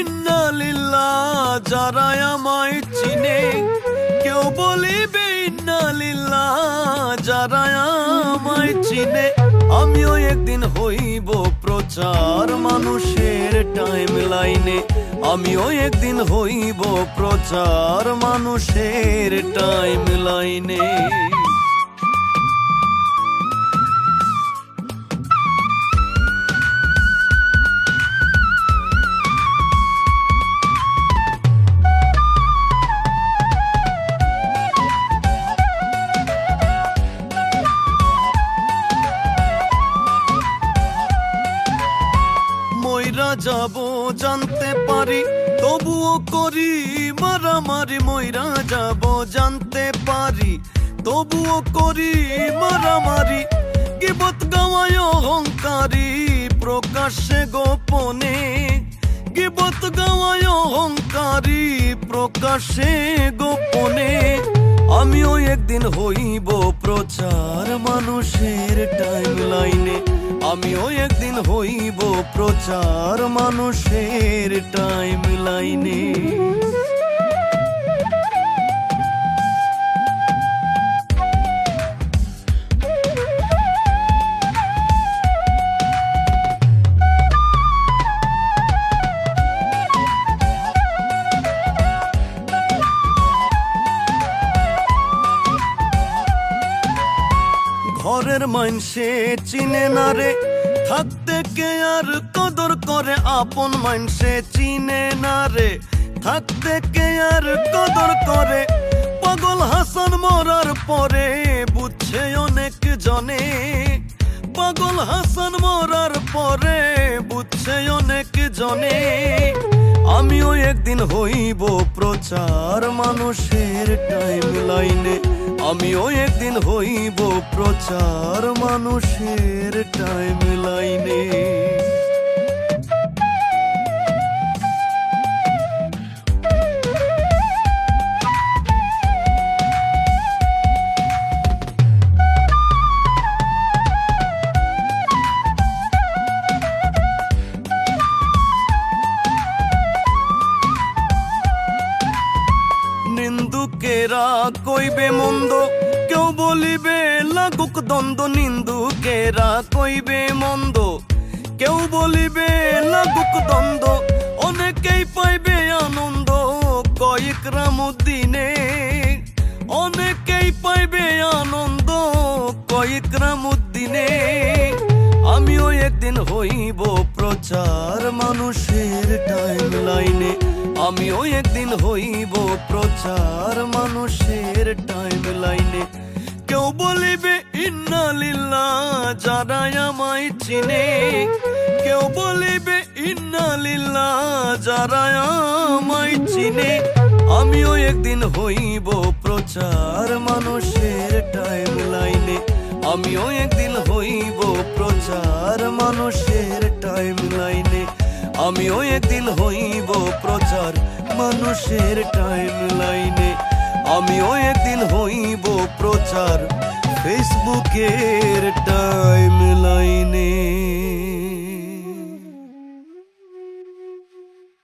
ইন্নালিল্লা যারা আমায় চিনে, কেউ বলিবে ইন্নালিল্লা যারা আমায় চিনে। আমিও একদিন হইব প্রচার মানুষের টাইম লাইনে আমিও একদিন হইব প্রচার মানুষের টাইম লাইনে যাব জানতে পারি, তবুও করি, মারামারি ময়রা যাব জানতে পারি। তবুও করি, মারামারি, গিবত গাওয়ায় অহংকারী প্রকাশ্যে গোপনে। গিবত গাওয়ায় অহংকারী প্রকাশ্যে গোপনে। আমিও একদিন হইব প্রচার মানুষের টাইম। আমিও একদিন হইব প্রচার মানুষের টাইম লাইনে ঘরের মানসে চিনে না রে। থাকতে কে আর কদর করে আপন মানসে চিনে না রে। থাকতে কে আর কদর করে, পাগল হাসান মরার পরে বুঝছে অনেক জনে। পাগল হাসান মরার পরে বুঝছে অনেক জনে। আমিও একদিন হইব প্রচার মানুষের টাইম লাইনে আমিও একদিন হইব প্রচার মানুষের টাইম লাইনে নিন্দুকেরা কইবে মন্দ, কেউ বলিবে লাগুক দ্বন্দ্ব নিন্দুকেরা কইবে মন্দ? কেউ বলিবে লাগুক দ্বন্দ্ব, অনেকেই পাইবে আনন্দ, কয়েক রামুদ্দিনে অনেকেই পাইবে আনন্দ, কয়েক রামুদ্দিনে আমিও একদিন হইব প্রচার মানুষের টাইম লাইনে আমিও একদিন হইব প্রচার মানুষের টাইম লাইনে কেউ বলিবে ইন্নালিল্লা যারা আমায় চিনে। কেউ বলিবে ইন্নালিল্লা যারা আমায় চিনে। আমিও একদিন হইব প্রচার মানুষের টাইম আমিও একদিন হইব প্রচার মানুষের টাইম লাইনে আমিও একদিন হইব প্রচার মানুষের টাইম লাইনে আমিও একদিন হইব প্রচার ফেসবুকের টাইম লাইন